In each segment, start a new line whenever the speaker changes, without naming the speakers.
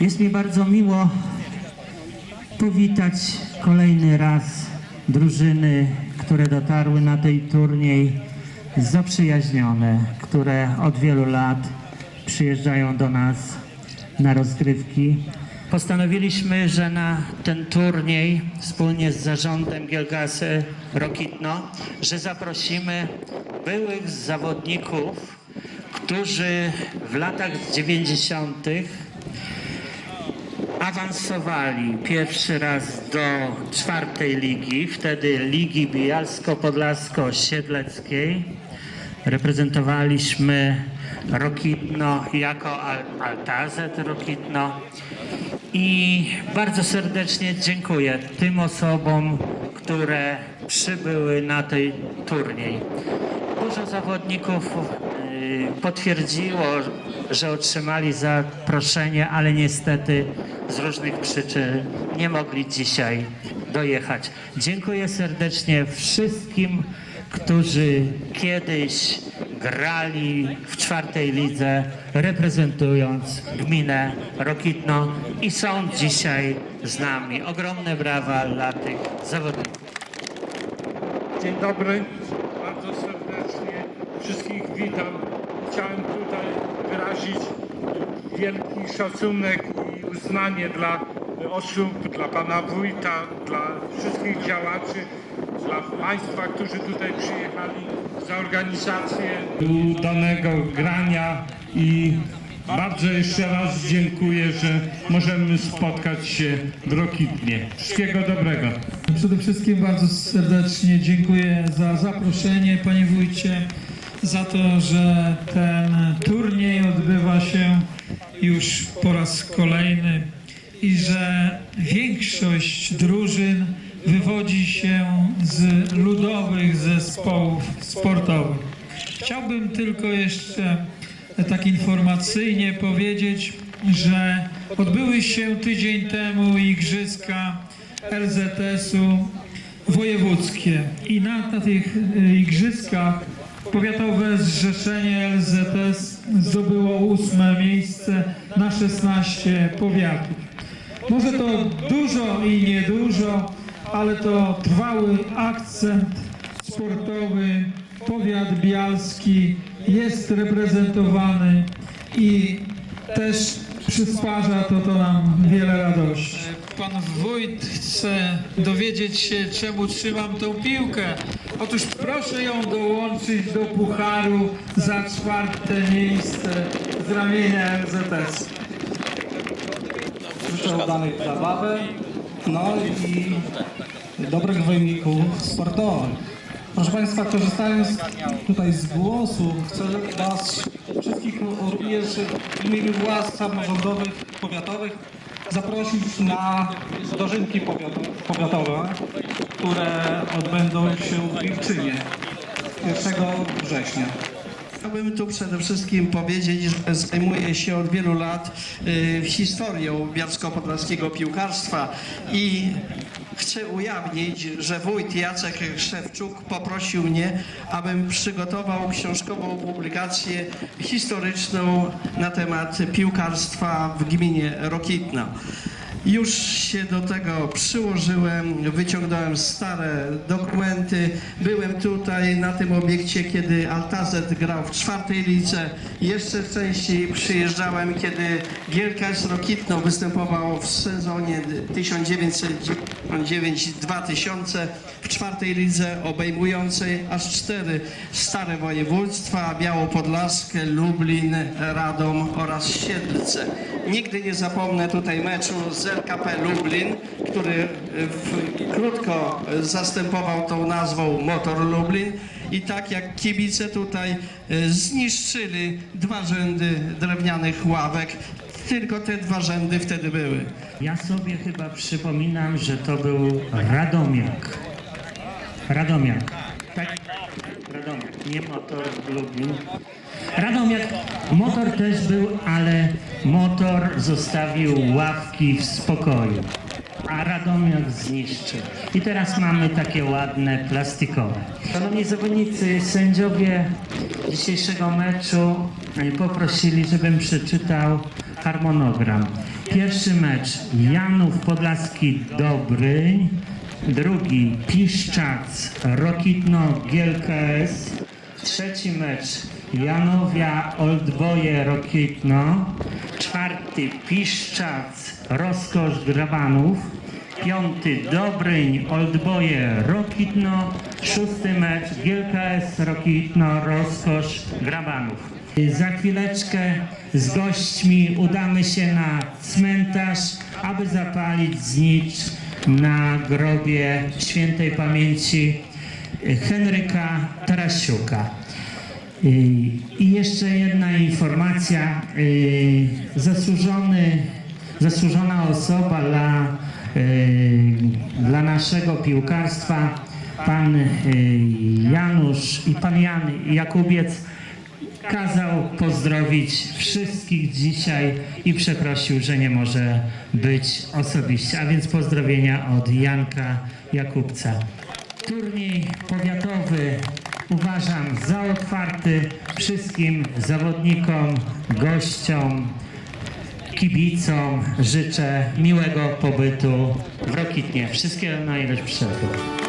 Jest mi bardzo miło powitać kolejny raz drużyny, które dotarły na tej turniej, zaprzyjaźnione, które od wielu lat przyjeżdżają do nas na rozgrywki. Postanowiliśmy, że na ten turniej wspólnie z zarządem Gielgasy Rokitno, że zaprosimy byłych zawodników, którzy w latach 90 awansowali pierwszy raz do czwartej ligi, wtedy Ligi Bijalsko-Podlasko-Siedleckiej. Reprezentowaliśmy Rokitno jako Al Altazet Rokitno i bardzo serdecznie dziękuję tym osobom, które przybyły na tej turniej. Dużo zawodników y, potwierdziło, że otrzymali zaproszenie, ale niestety z różnych przyczyn nie mogli dzisiaj dojechać. Dziękuję serdecznie wszystkim, którzy kiedyś grali w czwartej lidze, reprezentując gminę Rokitno i są dzisiaj z nami. Ogromne brawa dla tych zawodników.
Dzień dobry, bardzo serdecznie wszystkich witam. Chciałem tutaj wyrazić wielki szacunek i uznanie dla osób, dla pana wójta, dla wszystkich działaczy, dla państwa, którzy tutaj przyjechali za organizację danego grania i bardzo jeszcze raz dziękuję, że możemy spotkać się w Rokitnie. Wszystkiego dobrego.
Przede wszystkim bardzo serdecznie dziękuję za zaproszenie, panie wójcie, za to, że ten turniej odbywa się już po raz kolejny i że większość drużyn wywodzi się z ludowych zespołów sportowych. Chciałbym tylko jeszcze tak informacyjnie powiedzieć, że odbyły się tydzień temu igrzyska LZS-u wojewódzkie i na, tych y, igrzyskach powiatowe zrzeszenie LZS zdobyło ósme miejsce na 16 powiatów. Może to dużo i niedużo, ale to trwały akcent sportowy. Powiat bialski jest reprezentowany i też przysparza to, to nam wiele radości. Pan wójt chce dowiedzieć się, czemu trzymam tą piłkę. Otóż proszę ją dołączyć do pucharu za czwarte miejsce z ramienia LZS.
Życzę udanej zabawy, no i dobrych wyników sportowych. Proszę Państwa, korzystając tutaj z głosu, chcę Was wszystkich również w imieniu władz samorządowych, powiatowych zaprosić na dożynki powiato- powiatowe, które odbędą się w Wilczynie 1 września.
Chciałbym tu przede wszystkim powiedzieć, że zajmuję się od wielu lat y, historią bialsko-podlaskiego piłkarstwa i chcę ujawnić, że wójt Jacek Szewczuk poprosił mnie, abym przygotował książkową publikację historyczną na temat piłkarstwa w gminie Rokitno. Już się do tego przyłożyłem, wyciągnąłem stare dokumenty. Byłem tutaj na tym obiekcie, kiedy Altazet grał w czwartej lidze. Jeszcze częściej przyjeżdżałem, kiedy Gierkas Rokitno występował w sezonie 1999-2000 w czwartej lidze obejmującej aż cztery stare województwa Białopodlaskie, Lublin, Radom oraz Siedlce. Nigdy nie zapomnę tutaj meczu z LKP Lublin, który w, krótko zastępował tą nazwą Motor Lublin i tak jak kibice tutaj e, zniszczyli dwa rzędy drewnianych ławek, tylko te dwa rzędy wtedy były.
Ja sobie chyba przypominam, że to był Radomiak. Radomiak. Tak? Radomiak, nie motor Lublin. Radomiak, motor też był, ale motor zostawił ławki w spokoju. A Radomiak zniszczył. I teraz mamy takie ładne, plastikowe. Szanowni zawodnicy, sędziowie dzisiejszego meczu poprosili, żebym przeczytał harmonogram. Pierwszy mecz Janów Podlaski Dobryń, drugi Piszczac Rokitno GLKS, trzeci mecz Janowia Oldboje Rokitno, czwarty Piszczac Rozkosz Grabanów, piąty Dobryń Oldboje Rokitno, szósty mecz GLKS Rokitno Rozkosz Grabanów. Za chwileczkę z gośćmi udamy się na cmentarz, aby zapalić znicz na grobie świętej pamięci Henryka Tarasiuka. I jeszcze jedna informacja. y, Zasłużony, zasłużona osoba dla, y, dla naszego piłkarstwa, pan y, Janusz i pan Jan Jakubiec kazał pozdrowić wszystkich dzisiaj i przeprosił, że nie może być osobiście. A więc pozdrowienia od Janka Jakubca. Turniej powiatowy uważam za otwarty wszystkim zawodnikom, gościom, kibicom. Życzę miłego pobytu w Rokitnie. Wszystkiego najlepszego.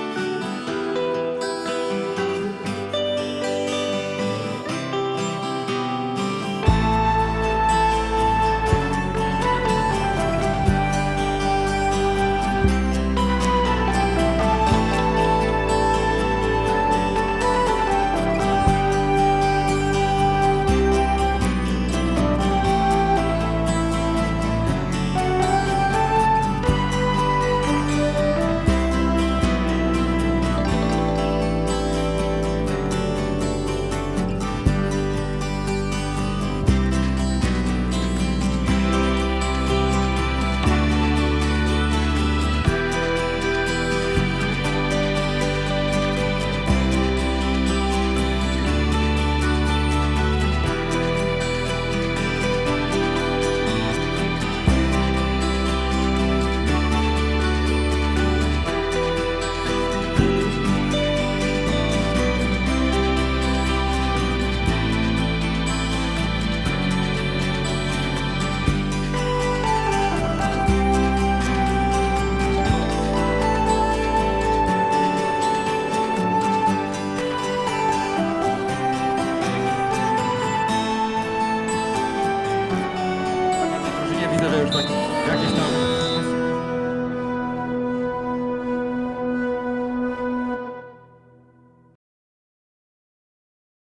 Nie